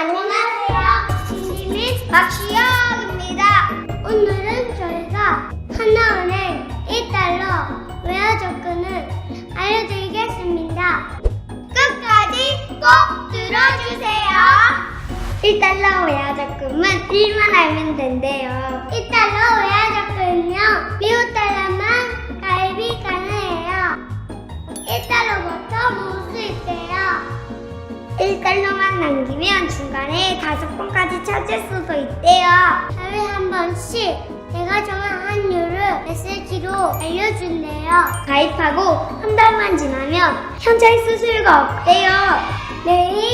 안녕하세요. 신지민 박시영입니다. 오늘은 저희가 하나은행 1달러 외화 접근을 알려드리겠습니다. 끝까지 꼭 들어주세요. 1달러 외화 적금은 1만 알면 된대요. 1달러 외화 달러만 남기면 중간에 다섯 번까지 찾을 수도 있대요. 하루에 한 번씩 내가 정한 환율을 메시지로 알려준대요. 가입하고 한 달만 지나면 현찰 수수료가 없대요. 매일